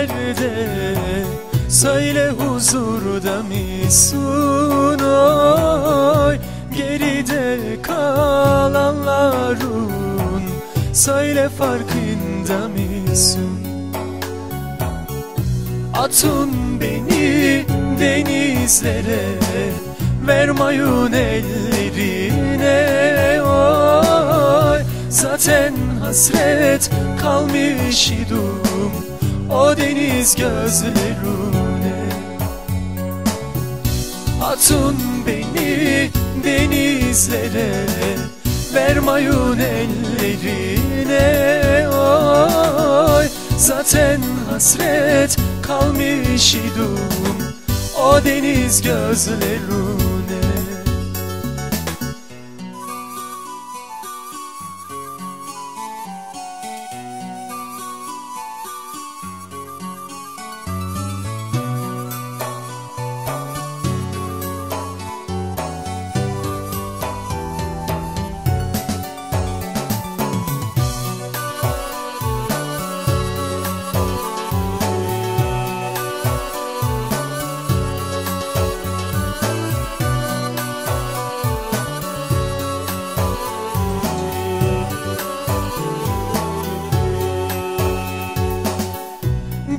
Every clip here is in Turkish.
nerede Söyle huzurda mısın oy Geride kalanların Söyle farkında mısın? Atın beni denizlere Vermayın ellerine. Oy Zaten hasret kalmış idim O deniz gözlerine Atın beni denizlere Vermayın ellerine. Oy Zaten hasret kalmış idim O deniz gözlerine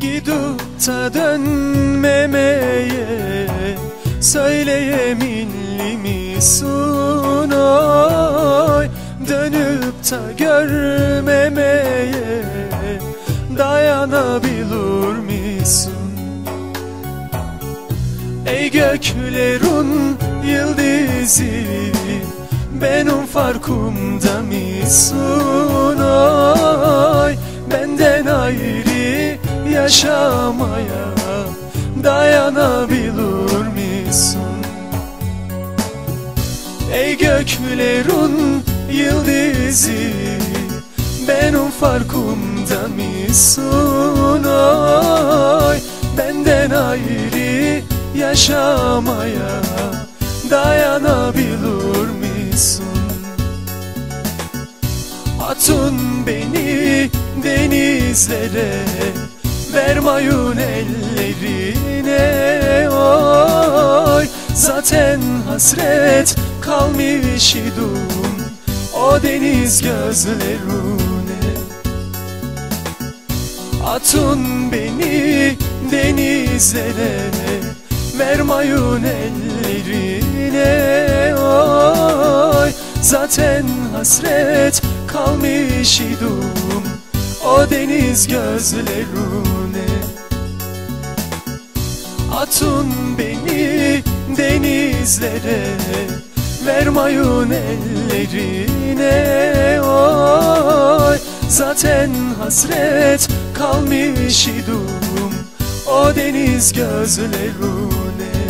Gidip ta dönmemeye Söyleyeminli misin oy? Dönüp ta görmemeye Dayanabilir misin Ey göklerin yıldızı Benim farkımda mısın yaşamaya dayanabilir misin? Ey göklerin yıldızı benim farkımda mısın oy Benden ayrı yaşamaya dayanabilir misin? Atın beni denizlere Vermayın ellerine oy. Zaten hasret kalmış idim O deniz gözlerine. Atın beni denizlere Vermayın ellerine oy. Zaten hasret kalmış idim O deniz gözlerine Atın beni denizlere Vermayın ellerine oy Zaten hasret kalmış idim O deniz gözlerine